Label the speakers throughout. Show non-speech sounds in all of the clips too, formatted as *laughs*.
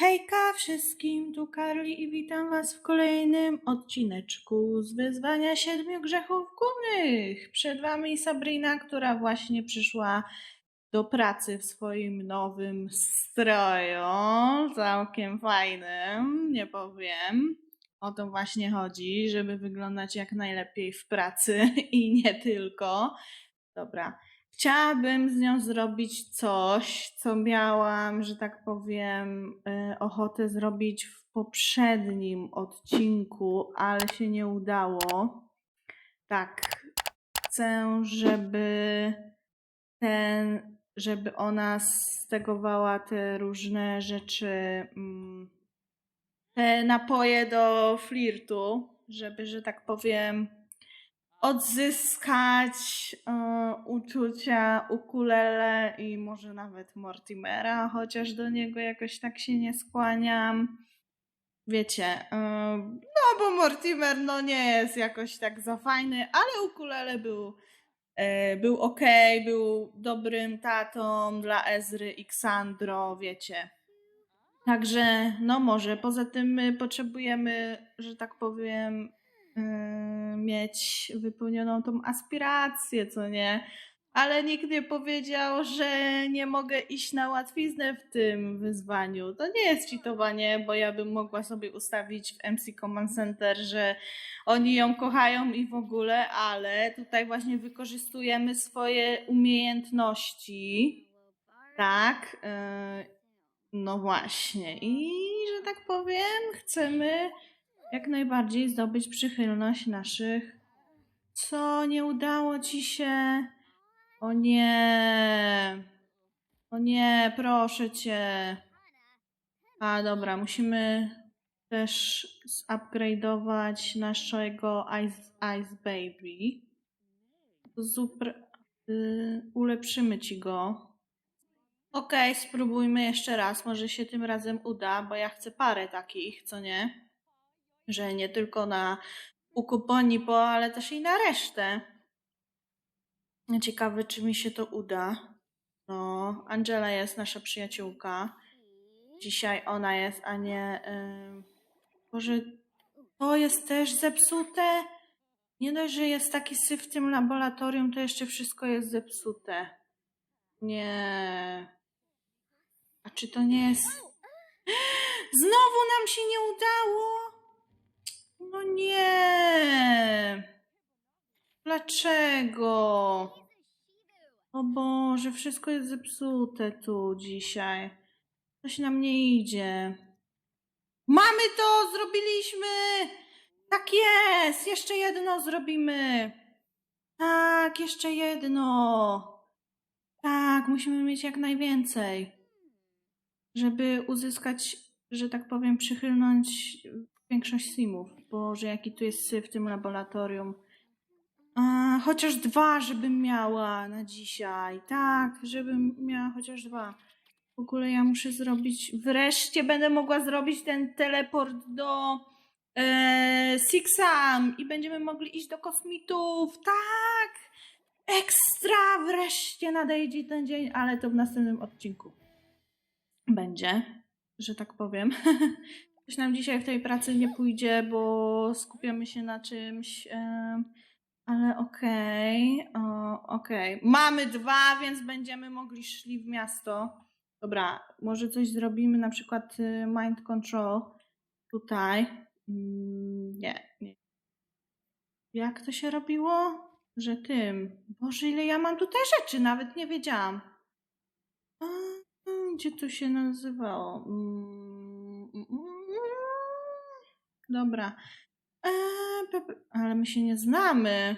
Speaker 1: Hejka wszystkim, tu Karli i witam was w kolejnym odcineczku z wyzwania siedmiu grzechów głównych. Przed wami Sabrina, która właśnie przyszła do pracy w swoim nowym stroju, całkiem fajnym, nie powiem. O to właśnie chodzi, żeby wyglądać jak najlepiej w pracy *laughs* i nie tylko. Dobra. Chciałabym z nią zrobić coś, co miałam, że tak powiem, y, ochotę zrobić w poprzednim odcinku, ale się nie udało. Tak, chcę, żeby ten, żeby ona stegowała te różne rzeczy, mm, te napoje do flirtu, żeby, że tak powiem, odzyskać e, uczucia ukulele i może nawet Mortimera, chociaż do niego jakoś tak się nie skłaniam. Wiecie, e, no bo Mortimer no nie jest jakoś tak za fajny, ale ukulele był, e, był ok, był dobrym tatą dla Ezry i Ksandro, wiecie. Także, no może, poza tym my potrzebujemy, że tak powiem, mieć wypełnioną tą aspirację, co nie? Ale nikt nie powiedział, że nie mogę iść na łatwiznę w tym wyzwaniu. To nie jest cheatowanie, bo ja bym mogła sobie ustawić w MC Command Center, że oni ją kochają i w ogóle, ale tutaj właśnie wykorzystujemy swoje umiejętności. Tak. yy, no właśnie. I że tak powiem, chcemy jak najbardziej zdobyć przychylność naszych. Co nie udało ci się? O nie. O nie, proszę cię. A dobra, musimy też zupgrade'ować naszego Ice, Ice Baby. Super, y, ulepszymy ci go. Okej, spróbujmy jeszcze raz. Może się tym razem uda, bo ja chcę parę takich, co nie? Że nie tylko na Ukuponipo, ale też i na resztę. Ciekawe, czy mi się to uda. No, Angela jest nasza przyjaciółka. Dzisiaj ona jest, a nie. Yy... Boże, to jest też zepsute? Nie dość, że jest taki syf w tym laboratorium, to jeszcze wszystko jest zepsute. Nie. A czy to nie jest. *gasps* Znowu nam się nie udało? No nie. Dlaczego? O Boże, wszystko jest zepsute tu dzisiaj. Coś nam nie idzie. Mamy to! Zrobiliśmy! Tak jest! Jeszcze jedno zrobimy. Tak, jeszcze jedno. Tak, musimy mieć jak najwięcej żeby uzyskać, że tak powiem, przychylność większość simów. Boże, jaki tu jest syf w tym laboratorium. A, chociaż dwa, żebym miała na dzisiaj. Tak, żebym miała chociaż dwa. W ogóle ja muszę zrobić. Wreszcie będę mogła zrobić ten teleport do e, Sixam i będziemy mogli iść do kosmitów. Tak! Ekstra! Wreszcie nadejdzie ten dzień, ale to w następnym odcinku będzie, że tak powiem. *laughs* Coś nam dzisiaj w tej pracy nie pójdzie, bo skupiamy się na czymś, ale okej, o, okej. Mamy dwa, więc będziemy mogli szli w miasto. Dobra, może coś zrobimy, na przykład y, mind control tutaj. Mm, Nie, nie. Jak to się robiło? Że tym. Boże, ile ja mam tutaj rzeczy, nawet nie wiedziałam. A, gdzie to się nazywało? Dobra. Eee, ale my się nie znamy.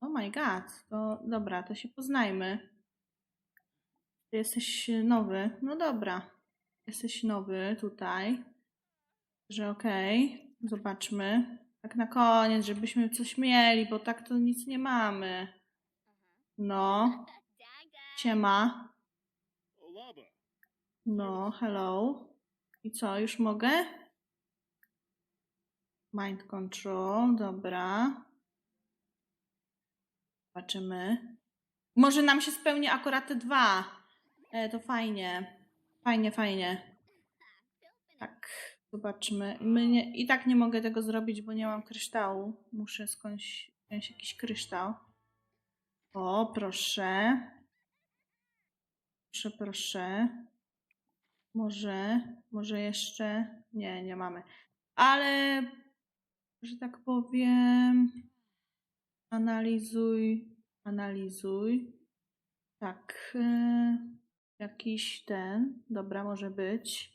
Speaker 1: Oh my god. To dobra, to się poznajmy. Ty jesteś nowy. No dobra. Jesteś nowy tutaj. Że okej. Zobaczmy. Tak na koniec, żebyśmy coś mieli, bo tak to nic nie mamy. No. Siema. No, hello. I co, już mogę? Mind control, dobra. Zobaczymy. Może nam się spełni akurat te dwa. E, to fajnie. Fajnie, fajnie. Tak. Zobaczmy. My nie, I tak nie mogę tego zrobić, bo nie mam kryształu. Muszę skądś wziąć jakiś kryształ. O, proszę. Proszę, proszę. Może, może jeszcze. Nie, nie mamy. Ale, że tak powiem, analizuj, analizuj. Tak, e, jakiś ten. Dobra, może być.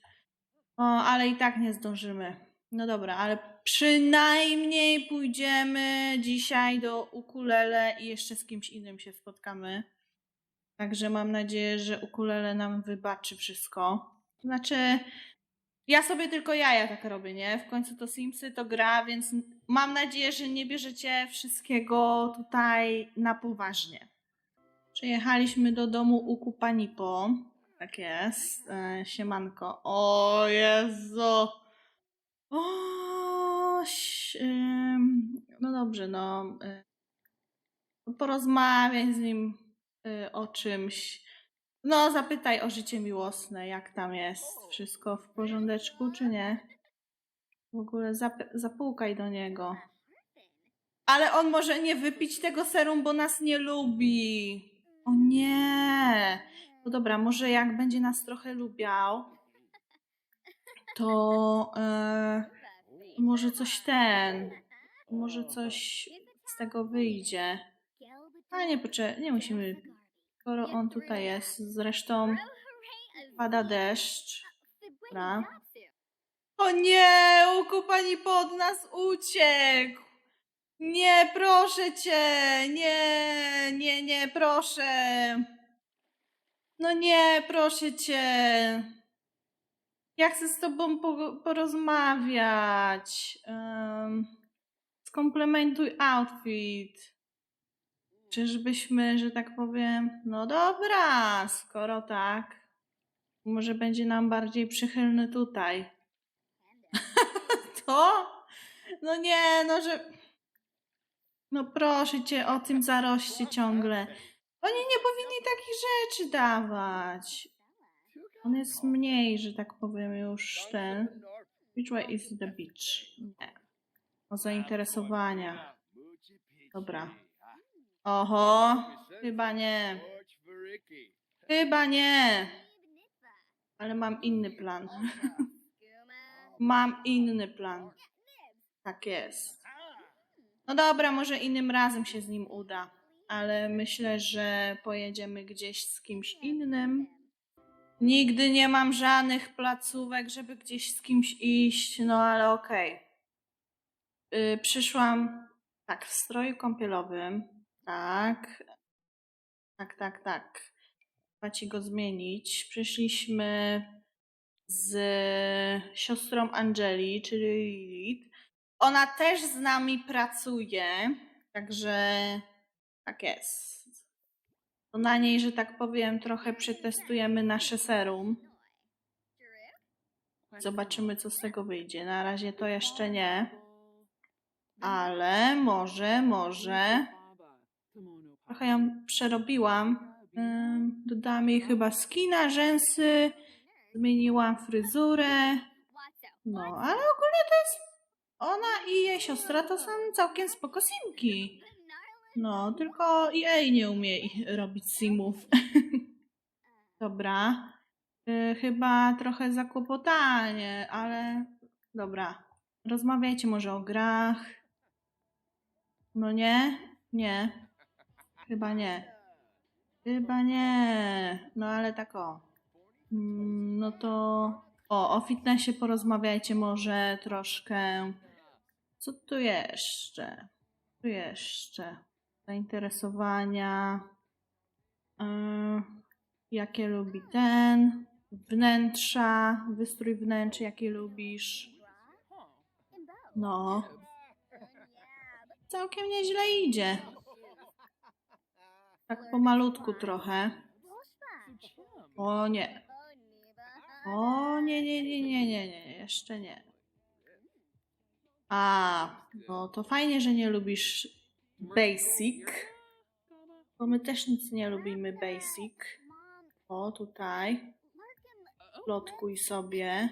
Speaker 1: O, ale i tak nie zdążymy. No dobra, ale przynajmniej pójdziemy dzisiaj do ukulele i jeszcze z kimś innym się spotkamy. Także mam nadzieję, że ukulele nam wybaczy wszystko. Znaczy, ja sobie tylko jaja tak robię, nie? W końcu to Simsy to gra, więc mam nadzieję, że nie bierzecie wszystkiego tutaj na poważnie. Przyjechaliśmy do domu u Panipo. Tak jest. E, siemanko. O Jezu. O, no dobrze, no. y, Porozmawiaj z nim y, o czymś. No, zapytaj o życie miłosne, jak tam jest. Wszystko w porządeczku, czy nie? W ogóle zap- zapukaj do niego. Ale on może nie wypić tego serum, bo nas nie lubi. O nie. No dobra, może jak będzie nas trochę lubiał, to e, może coś ten, może coś z tego wyjdzie. A nie, poczekaj, nie musimy, skoro on tutaj jest. Zresztą pada deszcz. Dobra. O nie, Uku pani pod nas uciekł. Nie, proszę cię, nie, nie, nie, proszę. No nie, proszę cię. Ja chcę z tobą po, porozmawiać. Um, skomplementuj outfit. Czyżbyśmy, że tak powiem, no dobra, skoro tak, może będzie nam bardziej przychylny tutaj. *laughs* to? No nie, no że... No proszę cię o tym zaroście ciągle. Oni nie powinni takich rzeczy dawać. On jest mniej, że tak powiem, już ten. Which way is the beach? Nie. O zainteresowania. Dobra. Oho, chyba nie. Chyba nie. Ale mam inny plan. *laughs* mam inny plan. Tak jest. No dobra, może innym razem się z nim uda, ale myślę, że pojedziemy gdzieś z kimś innym. Nigdy nie mam żadnych placówek, żeby gdzieś z kimś iść, no ale okej. Y, przyszłam tak w stroju kąpielowym. Tak. Tak, tak, tak. Trzeba ci go zmienić. Przyszliśmy z siostrą Angeli, czyli Lilith. Ona też z nami pracuje, także tak jest. To na niej, że tak powiem, trochę przetestujemy nasze serum. Zobaczymy, co z tego wyjdzie. Na razie to jeszcze nie, ale może, może. Trochę ją przerobiłam. Dodałam jej chyba skina, rzęsy, zmieniłam fryzurę. No, ale ogólnie to jest ona i jej siostra to są całkiem spoko simki. No, tylko jej nie umie robić simów. *laughs* dobra. Y, chyba trochę zakłopotanie, ale dobra. Rozmawiajcie może o grach. No nie? Nie. Chyba nie. Chyba nie. No ale tak o. Mm, No to. O, o fitnessie porozmawiajcie może troszkę. Co tu jeszcze? Tu jeszcze. Zainteresowania. Yy, jakie lubi ten? Wnętrza, wystrój wnętrz, jakie lubisz? No, całkiem nieźle idzie. Tak pomalutku trochę. O nie. O nie, nie, nie, nie, nie, nie, jeszcze nie. A, no to fajnie, że nie lubisz basic. Bo my też nic nie lubimy basic. O, tutaj. Plotkuj sobie.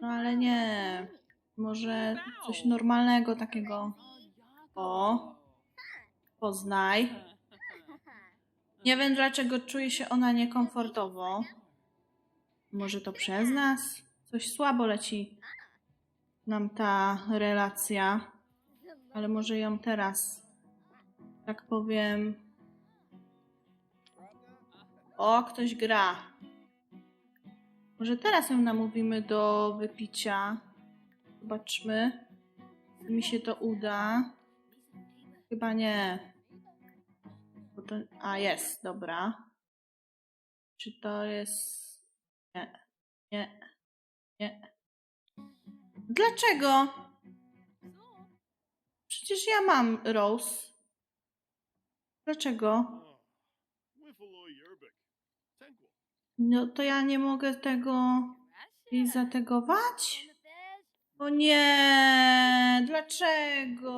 Speaker 1: No ale nie. Może coś normalnego takiego. O, poznaj. *laughs* Nie wiem dlaczego czuje się ona niekomfortowo. Może to przez nas? Coś słabo leci nam ta relacja, ale może ją teraz, tak powiem. O, ktoś gra. Może teraz ją namówimy do wypicia. Zobaczmy, czy mi się to uda. Chyba nie. To... A, jest, dobra. Czy to jest... Nie, nie, nie. Dlaczego? Przecież ja mam Rose. Dlaczego? No to ja nie mogę tego jej zategować? O nie, dlaczego?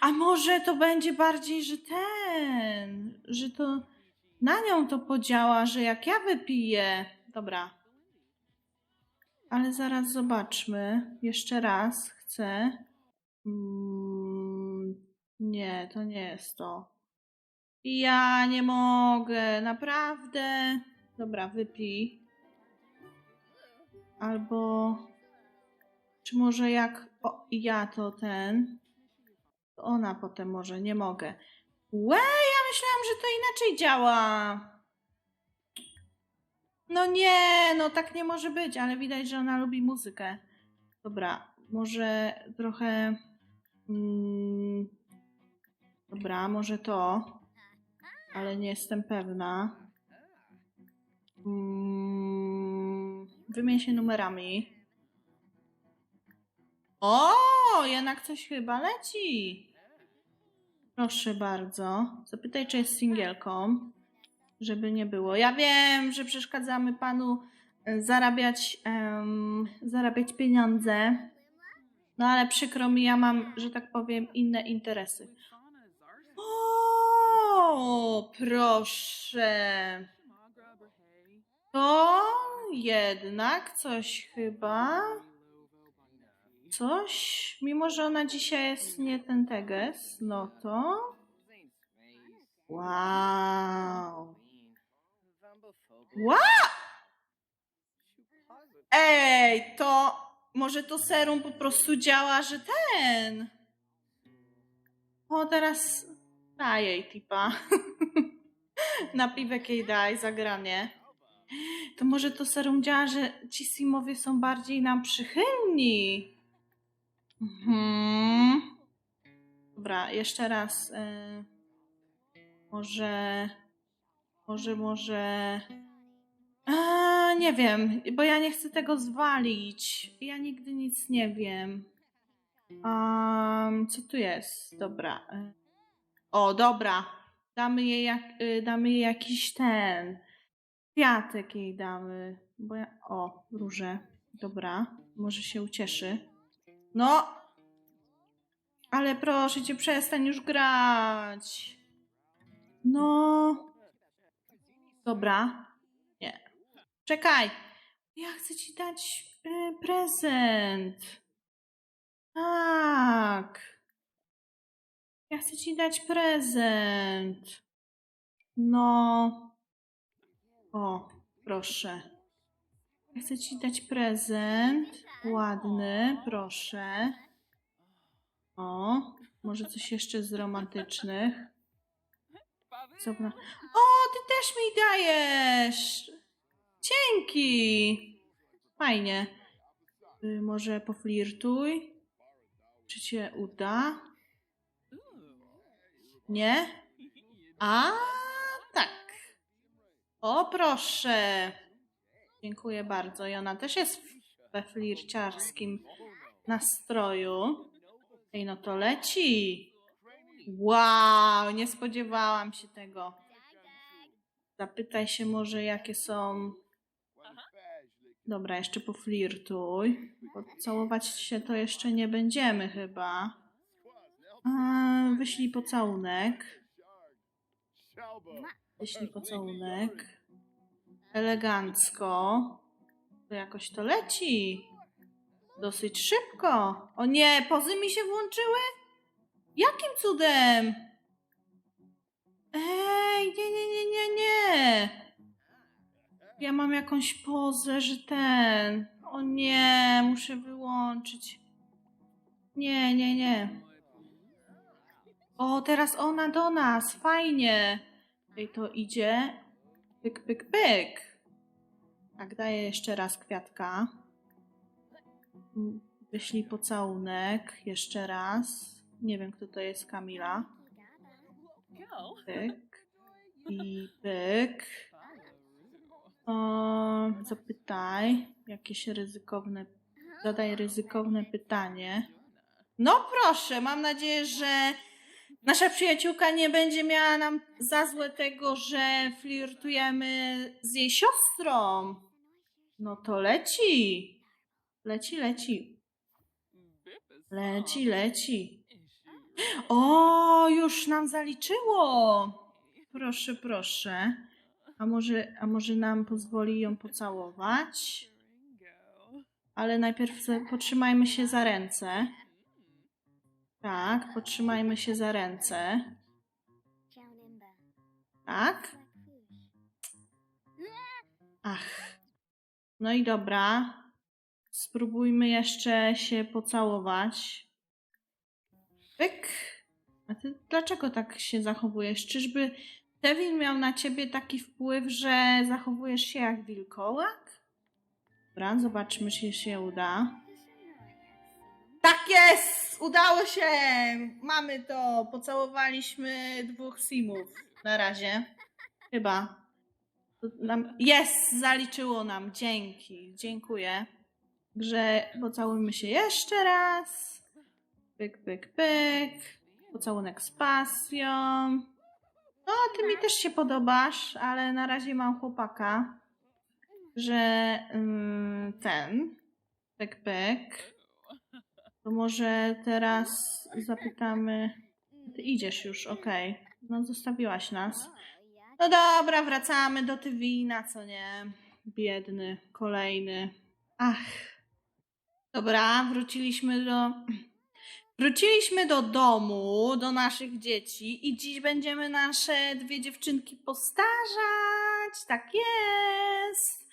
Speaker 1: A może to będzie bardziej, że ten, że to na nią to podziała, że jak ja wypiję. Dobra. Ale zaraz zobaczmy. Jeszcze raz chcę. Mm, nie, to nie jest to. Ja nie mogę, naprawdę. Dobra, wypij. Albo. Czy może jak o, ja to ten. Ona potem może, nie mogę. Łe, ja myślałam, że to inaczej działa. No nie, no tak nie może być, ale widać, że ona lubi muzykę. Dobra, może trochę. Mm, dobra, może to, ale nie jestem pewna. Mm, wymień się numerami. O, jednak coś chyba leci. Proszę bardzo. Zapytaj, czy jest singielką, żeby nie było. Ja wiem, że przeszkadzamy panu e, zarabiać, em, zarabiać pieniądze. No ale przykro mi, ja mam, że tak powiem, inne interesy. O, proszę. To jednak coś chyba. Coś, mimo że ona dzisiaj jest nie ten teges, no to. Wow. Wow! Ej, to może to serum po prostu działa, że ten. O, teraz daj jej tipa. *laughs* Napiwek jej daj, zagranie. To może to serum działa, że ci simowie są bardziej nam przychylni. Mhm. Dobra, jeszcze raz. y, może. Może, może. A, nie wiem, bo ja nie chcę tego zwalić. Ja nigdy nic nie wiem. Um, co tu jest? Dobra. y. O, dobra. Damy jej, jak, y, damy jej jakiś ten. Kwiatek jej damy. Bo ja, o, róże. Dobra. Może się ucieszy. No. Ale proszę cię, przestań już grać. No. Dobra. Nie. Czekaj. Ja chcę ci dać y, prezent. Tak. Ja chcę ci dać prezent. No. O, proszę. Ja chcę ci dać prezent. Ładny, proszę. O, może coś jeszcze z romantycznych. Dobra. O, ty też mi dajesz! Dzięki! Fajnie. Y, może poflirtuj? Czy cię uda? Nie? A, tak. O, proszę. Dziękuję bardzo. I ona też jest we flirciarskim nastroju. Ej, no to leci. Wow, nie spodziewałam się tego. Zapytaj się może, jakie są. Dobra, jeszcze poflirtuj. Bo całować się to jeszcze nie będziemy chyba. A, wyślij pocałunek. Wyślij pocałunek. Elegancko. To jakoś to leci. Dosyć szybko. O nie, pozy mi się włączyły? Jakim cudem? Ej, nie, nie, nie, nie, nie. Ja mam jakąś pozę, że ten. O nie, muszę wyłączyć. Nie, nie, nie. O, teraz ona do nas. Fajnie. Ej, to idzie. Pyk, pyk, pyk. Tak, daję jeszcze raz kwiatka. Wyślij pocałunek. Jeszcze raz. Nie wiem, kto to jest Kamila. Pyk. I pyk. O, zapytaj. Jakieś ryzykowne. Zadaj ryzykowne pytanie. No proszę, mam nadzieję, że nasza przyjaciółka nie będzie miała nam za złe tego, że flirtujemy z jej siostrą. No to leci. Leci, leci. Leci, leci. O, już nam zaliczyło. Proszę, proszę. A może, a może nam pozwoli ją pocałować? Ale najpierw potrzymajmy się za ręce. Tak, potrzymajmy się za ręce. Tak? Ach. No i dobra. Spróbujmy jeszcze się pocałować. Pyk. A ty dlaczego tak się zachowujesz? Czyżby Devin miał na ciebie taki wpływ, że zachowujesz się jak wilkołak? Dobra, zobaczmy, czy się uda. Tak jest! Udało się! Mamy to! Pocałowaliśmy dwóch simów. Na razie. Chyba. Jest! Zaliczyło nam. Dzięki. Dziękuję. Że pocałujmy się jeszcze raz. Pyk, pyk, pyk. Pocałunek z pasją. No, ty mi też się podobasz, ale na razie mam chłopaka. Że ym, ten. Pyk, pyk. To może teraz zapytamy. Ty idziesz już, okej. No, zostawiłaś nas. No dobra, wracamy do Tywina, co nie? Biedny, kolejny. Ach. Dobra, wróciliśmy do. Wróciliśmy do domu, do naszych dzieci i dziś będziemy nasze dwie dziewczynki postarzać. Tak jest.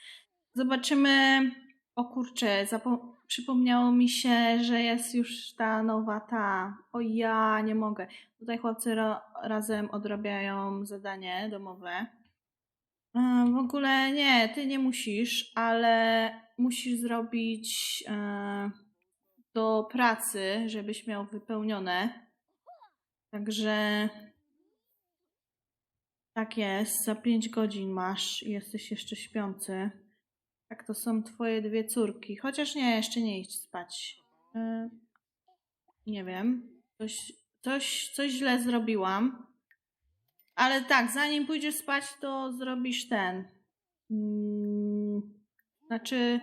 Speaker 1: Zobaczymy. O kurczę, zapo- przypomniało mi się, że jest już ta nowa ta. O ja nie mogę. Tutaj chłopcy ro- razem odrabiają zadanie domowe. E, W ogóle nie, ty nie musisz, ale musisz zrobić e, do pracy, żebyś miał wypełnione. Także tak jest, za 5 godzin masz i jesteś jeszcze śpiący. Tak, to są twoje dwie córki. Chociaż nie, jeszcze nie idź spać. E, nie wiem. Coś, coś, coś źle zrobiłam. Ale tak, zanim pójdziesz spać, to zrobisz ten. Mm, znaczy,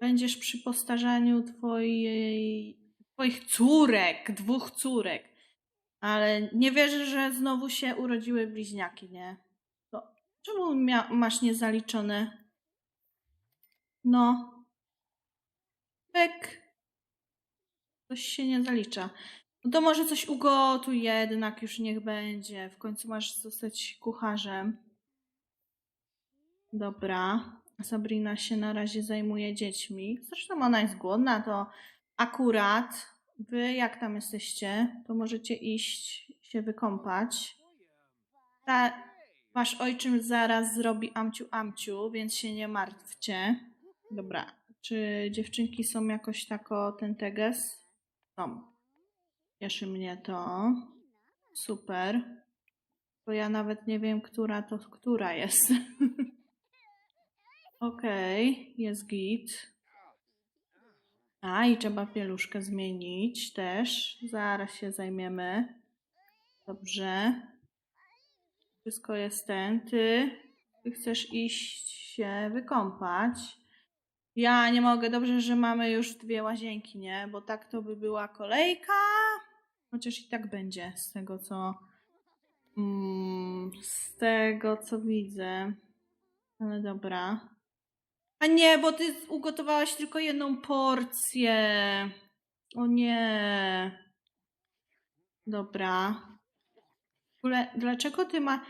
Speaker 1: będziesz przy postarzaniu twojej, twoich córek, dwóch córek. Ale nie wierzę, że znowu się urodziły bliźniaki, nie? To czemu masz niezaliczone? No. Pyk. Coś się nie zalicza. No to może coś ugotuj jednak, już niech będzie. W końcu masz zostać kucharzem. Dobra. Sabrina się na razie zajmuje dziećmi. Zresztą ona jest głodna, to akurat wy jak tam jesteście, to możecie iść się wykąpać. Ta, wasz ojczym zaraz zrobi amciu amciu, więc się nie martwcie. Dobra. Czy dziewczynki są jakoś tako ten teges? Są. Cieszy mnie to. Super. Bo ja nawet nie wiem, która to która jest. *laughs* Okej, jest git. A, i trzeba pieluszkę zmienić też. Zaraz się zajmiemy. Dobrze. Wszystko jest ten. Ty chcesz iść się wykąpać. Ja nie mogę. Dobrze, że mamy już dwie łazienki, nie? Bo tak to by była kolejka. Chociaż i tak będzie z tego, co. Mm, z tego, co widzę. Ale dobra. A nie, bo ty ugotowałaś tylko jedną porcję. O nie. Dobra. Ogóle, dlaczego ty ma...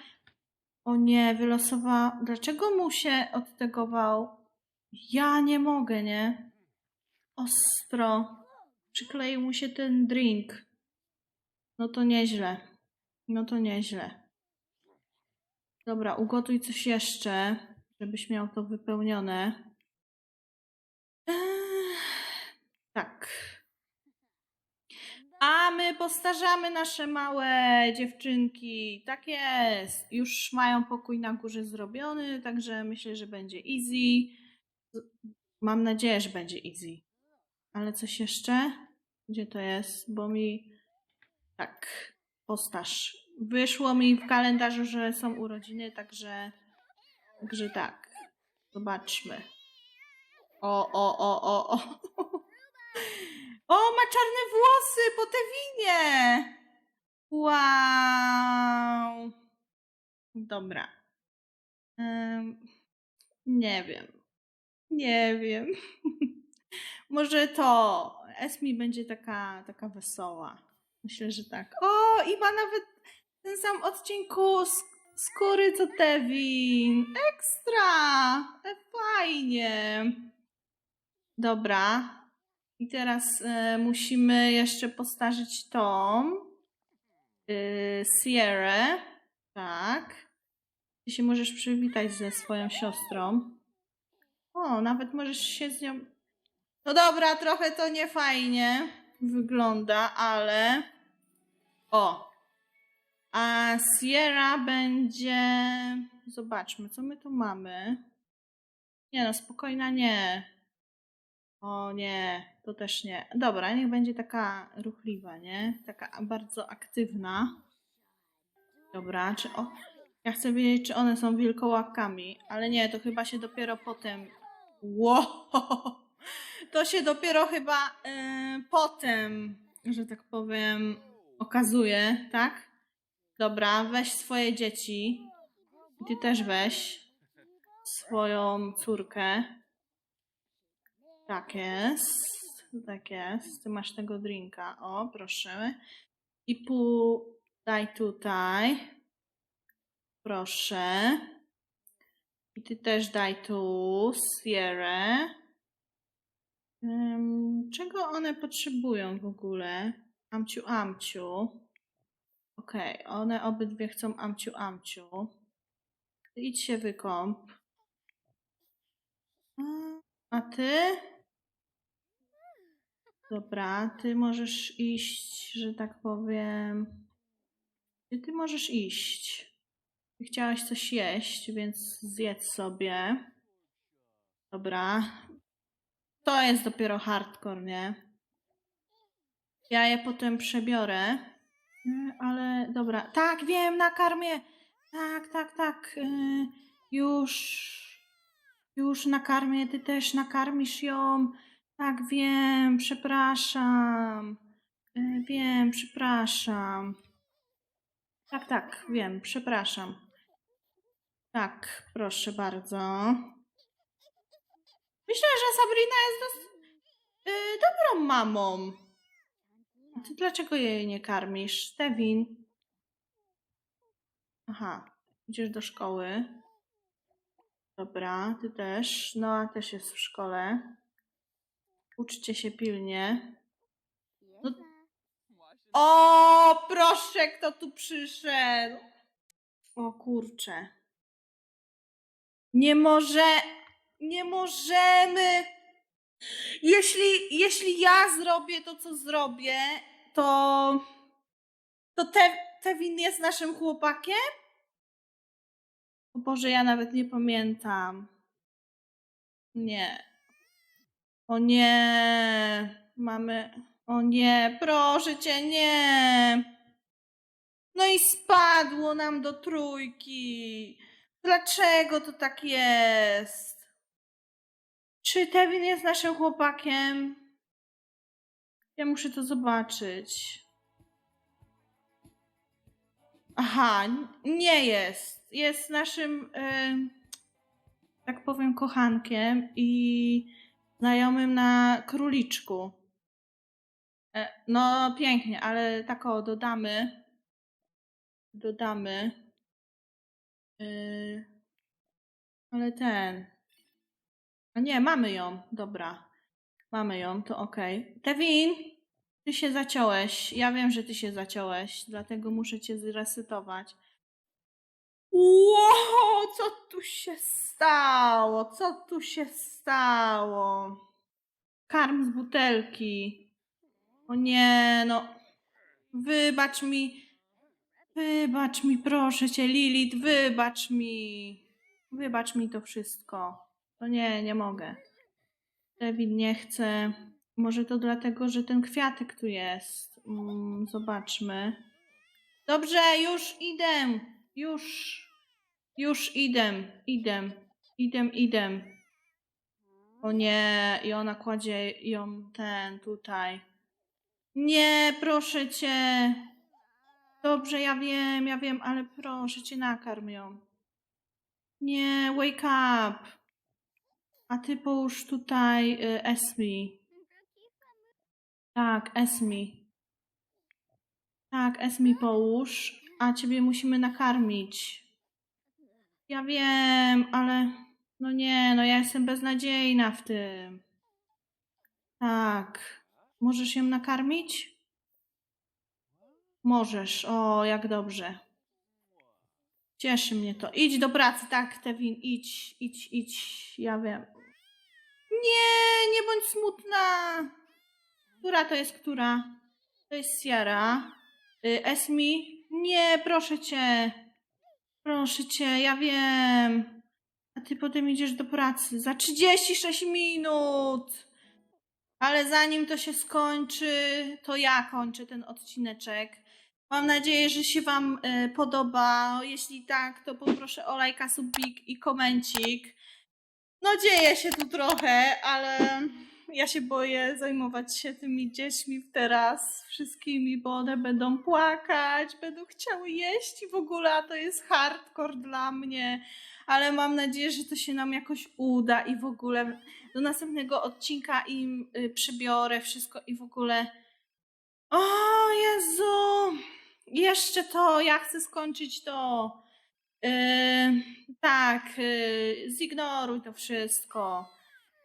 Speaker 1: O nie, wylosowała... Dlaczego mu się odtegował? Ja nie mogę, nie? Ostro. Przykleił mu się ten drink. No to nieźle. No to nieźle. Dobra, ugotuj coś jeszcze, żebyś miał to wypełnione. Tak. A my postarzamy nasze małe dziewczynki. Tak jest. Już mają pokój na górze zrobiony, także myślę, że będzie easy. Mam nadzieję, że będzie easy. Ale coś jeszcze? Gdzie to jest? Bo mi. Tak, postaż. Wyszło mi w kalendarzu, że są urodziny, także. Także tak. Zobaczmy. O, o, o, o, o. O, ma czarne włosy po Tewinie. Wow. Dobra. Em, nie wiem. Nie wiem. *laughs* Może to Esmi będzie taka, taka wesoła. Myślę, że tak. O, i ma nawet ten sam odcień kus- skóry co Tevin. Ekstra! E, Fajnie. Dobra. I teraz e, musimy jeszcze postarzyć tą y, Sierra. Tak. Ty się możesz przywitać ze swoją siostrą. O, nawet możesz się z nią. No dobra, trochę to nie fajnie wygląda, ale. O. A Sierra będzie. Zobaczmy, co my tu mamy. Nie no, spokojna nie. O nie, to też nie. Dobra, niech będzie taka ruchliwa, nie? Taka bardzo aktywna. Dobra, czy o. Ja chcę wiedzieć, czy one są wilkołakami, ale nie, to chyba się dopiero potem. Wow! To się dopiero chyba yy, potem, że tak powiem, okazuje, tak? Dobra, weź swoje dzieci. Ty też weź swoją córkę. Tak jest. Tak jest. Ty masz tego drinka. O, proszę. I pół daj tutaj. Proszę. I ty też daj tu Sierra. Ym, czego one potrzebują w ogóle? Amciu, amciu. Okej, one obydwie chcą amciu, amciu. Idź się wykąp. A ty? Dobra, ty możesz iść, że tak powiem. Gdzie ty możesz iść? Chciałaś coś jeść, więc zjedz sobie. Dobra. To jest dopiero hardcore, nie? Ja je potem przebiorę. Ale dobra. Tak, wiem, nakarmię. Tak, tak, tak. y, Już. Już nakarmię. Ty też nakarmisz ją. Tak, wiem, przepraszam. Y, Wiem, przepraszam. Tak, tak, wiem, przepraszam. Tak, proszę bardzo. Myślę, że Sabrina jest dos- y, dobrą mamą. Ty dlaczego jej nie karmisz? Tevin. Aha, idziesz do szkoły. Dobra, ty też. Noa też jest w szkole. Uczcie się pilnie. No- O, proszę, kto tu przyszedł? O kurczę. Nie może, nie możemy. Jeśli, jeśli ja zrobię to, co zrobię, to, to te, Tevin jest naszym chłopakiem? O Boże, ja nawet nie pamiętam. Nie. O nie. Mamy. O nie, proszę cię, nie. No i spadło nam do trójki. Dlaczego to tak jest? Czy Tevin jest naszym chłopakiem? Ja muszę to zobaczyć. Aha, nie jest. Jest naszym. em, tak powiem, kochankiem i znajomym na króliczku. E, No, pięknie, ale tak o, dodamy. Dodamy. Yy, ale ten. A nie, mamy ją. Dobra. Mamy ją, to okej. Kevin, ty się zaciąłeś. Ja wiem, że ty się zaciąłeś, dlatego muszę cię zresetować. Wow, co tu się stało? Co tu się stało? Karm z butelki. O nie, no. Wybacz mi. Wybacz mi, proszę cię, Lilith, wybacz mi. Wybacz mi to wszystko. To nie, nie mogę. David nie chce. Może to dlatego, że ten kwiatek tu jest. Mm, zobaczmy. Dobrze, już idę. Już. Już idę. Idę. Idę, idę. O nie, i ona kładzie ją ten tutaj. Nie, proszę cię. Dobrze, ja wiem, ja wiem, ale proszę cię, nakarm ją. Nie, wake up. A ty połóż tutaj y, Esmi. Tak, Esmi. Tak, Esmi połóż, a ciebie musimy nakarmić. Ja wiem, ale no nie, no ja jestem beznadziejna w tym. Tak. Możesz ją nakarmić? Możesz. O, jak dobrze. Cieszy mnie to. Idź do pracy, tak, Tewin, idź, idź, idź. Ja wiem. Nie, nie bądź smutna. Która to jest która? To jest Sierra. Y, Esmi? Nie, proszę cię. Proszę cię, ja wiem. A ty potem idziesz do pracy za 36 minut. Ale zanim to się skończy, to ja kończę ten odcineczek. Mam nadzieję, że się Wam y, podoba. Jeśli tak, to poproszę o lajka, subik i komencik. No dzieje się tu trochę, ale ja się boję zajmować się tymi dziećmi teraz, wszystkimi, bo one będą płakać, będą chciały jeść i w ogóle a to jest hardcore dla mnie. Ale mam nadzieję, że to się nam jakoś uda i w ogóle do następnego odcinka im y, przybiorę wszystko i w ogóle. O Jezu! Jeszcze to, ja chcę skończyć to. Yy, tak, yy, zignoruj to wszystko.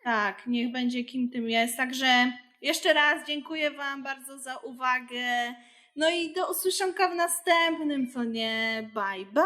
Speaker 1: Tak, niech będzie kim tym jest. Także jeszcze raz dziękuję Wam bardzo za uwagę. No i do usłyszonka w następnym, co nie? Bye, bye!